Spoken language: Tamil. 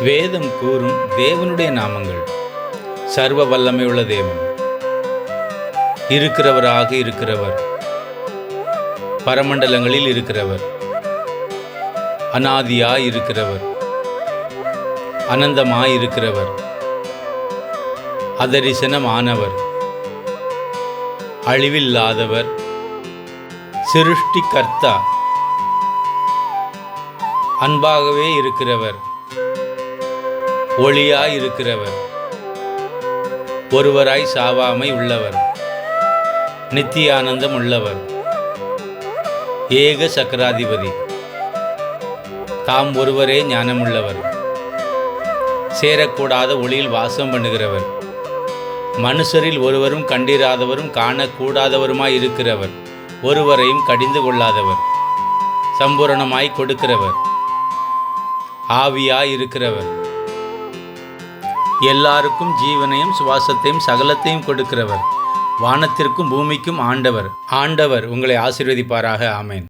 வேதம் கூறும் தேவனுடைய நாமங்கள். சர்வ வல்லமையுள்ள தேவன். இருக்கிறவராக இருக்கிறவர். பரமண்டலங்களில் இருக்கிறவர். அனாதியாய் இருக்கிறவர். அனந்தமாய் இருக்கிறவர். அதரிசனமானவர். அழிவில்லாதவர். சிருஷ்டிகர்த்தா. அன்பாகவே இருக்கிறவர். ஒளியாய் இருக்கிறவர் ஒருவராய் சாவாமை உள்ளவர். நித்தியானந்தம் உள்ளவர். ஏக சக்கராதிபதி. தாம் ஒருவரே ஞானமுள்ளவர். சேரக்கூடாத ஒளியில் வாசம் பண்ணுகிறவர். மனுஷரில் ஒருவரும் கண்டிராதவரும் காணக்கூடாதவருமாய் இருக்கிறவர் ஒருவரையும் கடிந்து கொள்ளாதவர். சம்பூரணமாய் கொடுக்கிறவர். ஆவியாய் இருக்கிறவர் எல்லாருக்கும் ஜீவனையும் சுவாசத்தையும் சகலத்தையும் கொடுக்கிறவர். வானத்திற்கும் பூமிக்கும் ஆண்டவர். ஆண்டவர் உங்களை ஆசீர்வதிப்பாராக. ஆமேன்.